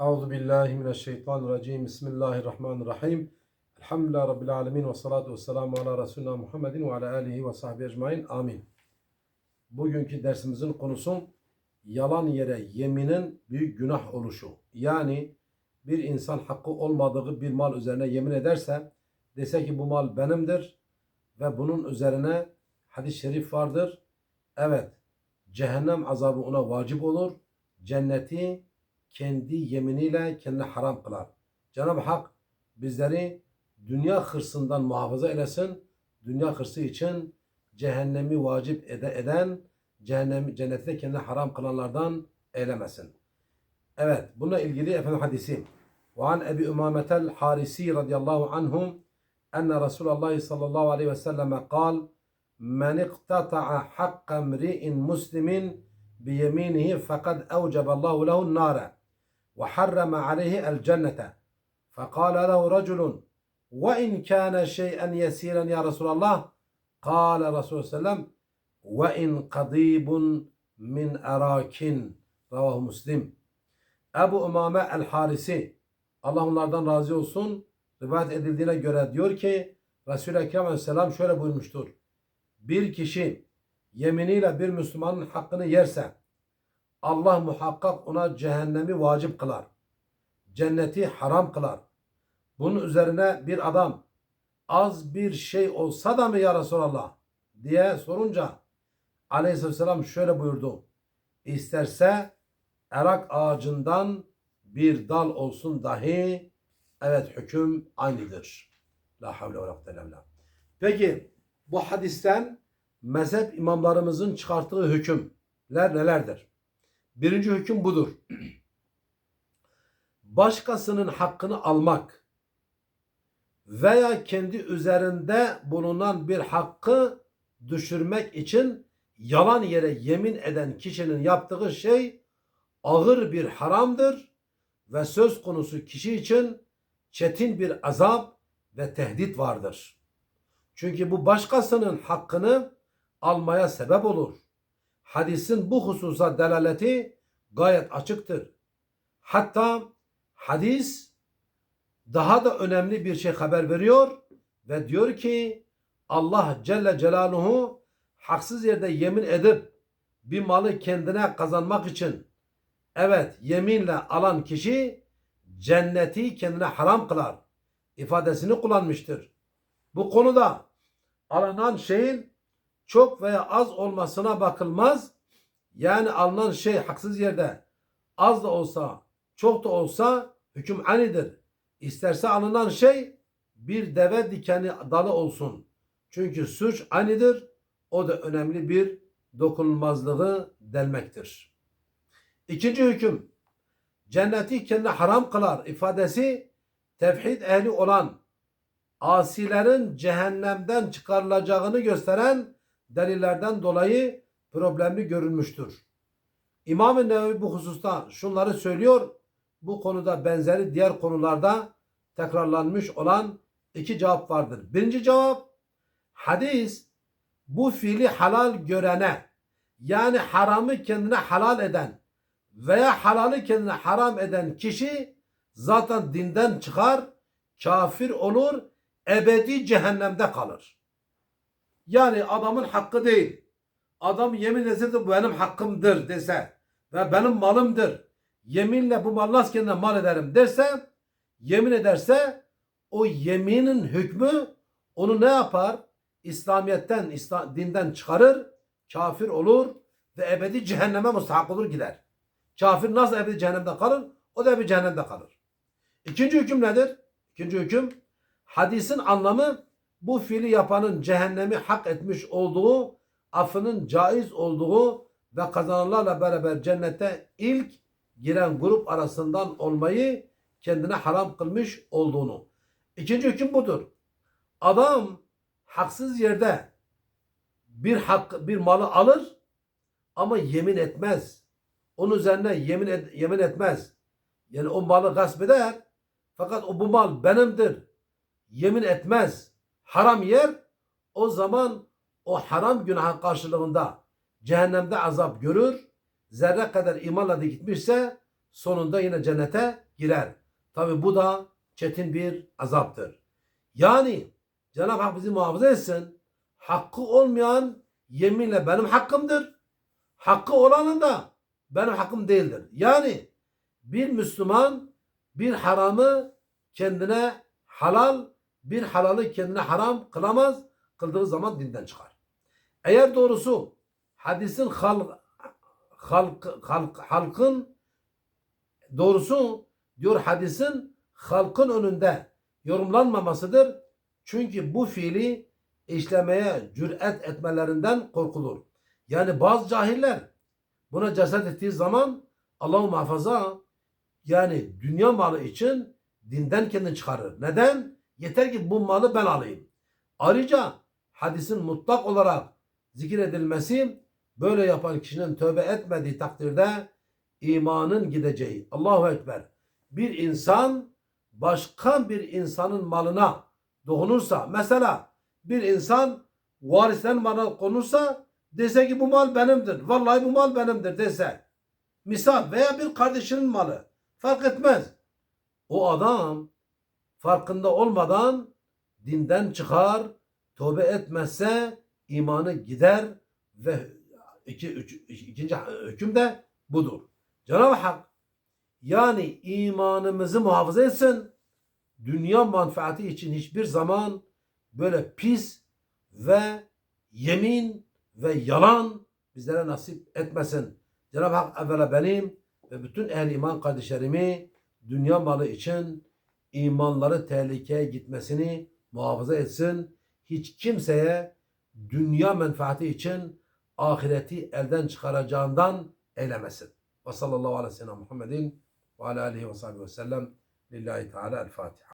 Euzu billahi mineşşeytanirracim. Bismillahirrahmanirrahim. Elhamdülillahi rabbil alamin ve salatu vesselamu ala resulina Muhammedin ve ala alihi ve sahbihi ecmaîn. Amin. Bugünkü dersimizin konusu yalan yere yeminin büyük günah oluşu. Yani bir insan hakkı olmadığı bir mal üzerine yemin ederse dese ki bu mal benimdir ve bunun üzerine hadis-i şerif vardır. Evet, cehennem azabı ona vacip olur. Cenneti kendi yeminiyle kendine haram kılar. Cenab-ı Hak bizleri dünya hırsından muhafaza eylesin. Dünya hırsı için cehennemi vacip ede- eden, cehennem, cenneti de kendine haram kılanlardan eylemesin. Evet, bununla ilgili efendim hadisi. Ve an Ebi Ümametel Harisi radıyallahu anhum enne Resulullah sallallahu aleyhi ve selleme kal men iqtata'a hakka emri'in muslimin biyeminihi fekad evceballahu lehu aleyhi el cennete. Fekale lehu raculun ve in kâne şey'en yesiren ya Resulallah kâle Resulü sellem ve in kadibun min erakin ravahu muslim Ebu Umame el-Harisi Allah onlardan razı olsun rivayet edildiğine göre diyor ki Resul-i Ekrem Aleyhisselam şöyle buyurmuştur. Bir kişi yeminiyle bir Müslümanın hakkını yerse Allah muhakkak ona cehennemi vacip kılar. Cenneti haram kılar. Bunun üzerine bir adam az bir şey olsa da mı ya Resulallah diye sorunca Aleyhisselam şöyle buyurdu. İsterse erak ağacından bir dal olsun dahi evet hüküm aynıdır. La havle ve la. Peki bu hadisten mezhep imamlarımızın çıkarttığı hükümler nelerdir? Birinci hüküm budur. Başkasının hakkını almak veya kendi üzerinde bulunan bir hakkı düşürmek için yalan yere yemin eden kişinin yaptığı şey ağır bir haramdır ve söz konusu kişi için çetin bir azap ve tehdit vardır. Çünkü bu başkasının hakkını almaya sebep olur. Hadisin bu hususa delaleti gayet açıktır. Hatta hadis daha da önemli bir şey haber veriyor ve diyor ki Allah Celle Celaluhu haksız yerde yemin edip bir malı kendine kazanmak için evet yeminle alan kişi cenneti kendine haram kılar ifadesini kullanmıştır. Bu konuda alınan şeyin çok veya az olmasına bakılmaz. Yani alınan şey haksız yerde az da olsa çok da olsa hüküm anidir. İsterse alınan şey bir deve dikeni dalı olsun. Çünkü suç anidir. O da önemli bir dokunulmazlığı delmektir. İkinci hüküm cenneti kendine haram kılar ifadesi tevhid ehli olan asilerin cehennemden çıkarılacağını gösteren delillerden dolayı problemli görülmüştür. İmam-ı Nevevi bu hususta şunları söylüyor. Bu konuda benzeri diğer konularda tekrarlanmış olan iki cevap vardır. Birinci cevap hadis bu fiili halal görene yani haramı kendine halal eden veya halalı kendine haram eden kişi zaten dinden çıkar, kafir olur, ebedi cehennemde kalır. Yani adamın hakkı değil. Adam yemin etse de bu benim hakkımdır dese ve benim malımdır. Yeminle bu malı nasıl kendine mal ederim derse yemin ederse o yeminin hükmü onu ne yapar? İslamiyet'ten, İslam, dinden çıkarır, kafir olur ve ebedi cehenneme mustahak olur gider. Kafir nasıl ebedi cehennemde kalır? O da ebedi cehennemde kalır. İkinci hüküm nedir? İkinci hüküm hadisin anlamı bu fiili yapanın cehennemi hak etmiş olduğu, affının caiz olduğu ve kazananlarla beraber cennete ilk giren grup arasından olmayı kendine haram kılmış olduğunu. İkinci hüküm budur. Adam haksız yerde bir hak bir malı alır ama yemin etmez. Onun üzerine yemin et, yemin etmez. Yani o malı gasp eder. Fakat o bu mal benimdir. Yemin etmez. Haram yer. O zaman o haram günahın karşılığında cehennemde azap görür. Zerre kadar imanla da gitmişse sonunda yine cennete girer. Tabi bu da çetin bir azaptır. Yani Cenab-ı Hak bizi muhafaza etsin. Hakkı olmayan yeminle benim hakkımdır. Hakkı olanın da benim hakkım değildir. Yani bir Müslüman bir haramı kendine halal, bir halalı kendine haram kılamaz. Kıldığı zaman dinden çıkar. Eğer doğrusu hadisin halk, halk, halk, halkın doğrusu diyor hadisin halkın önünde yorumlanmamasıdır. Çünkü bu fiili işlemeye cüret etmelerinden korkulur. Yani bazı cahiller buna cesaret ettiği zaman Allah muhafaza yani dünya malı için dinden kendini çıkarır. Neden? Yeter ki bu malı ben alayım. Ayrıca hadisin mutlak olarak zikredilmesi böyle yapan kişinin tövbe etmediği takdirde imanın gideceği. Allahu Ekber. Bir insan başka bir insanın malına dokunursa mesela bir insan varisten malına konursa dese ki bu mal benimdir. Vallahi bu mal benimdir dese. Misal veya bir kardeşinin malı. Fark etmez. O adam farkında olmadan dinden çıkar, tövbe etmezse imanı gider ve iki, üç, ikinci hüküm de budur. Cenab-ı Hak yani imanımızı muhafaza etsin. Dünya manfaati için hiçbir zaman böyle pis ve yemin ve yalan bizlere nasip etmesin. Cenab-ı Hak evvela benim ve bütün ehl iman kardeşlerimi dünya malı için imanları tehlikeye gitmesini muhafaza etsin. Hiç kimseye dünya menfaati için ahireti elden çıkaracağından eylemesin. Ve sallallahu aleyhi ve sellem Muhammedin ve sahbihi ve sellem lillahi teala el Fatiha.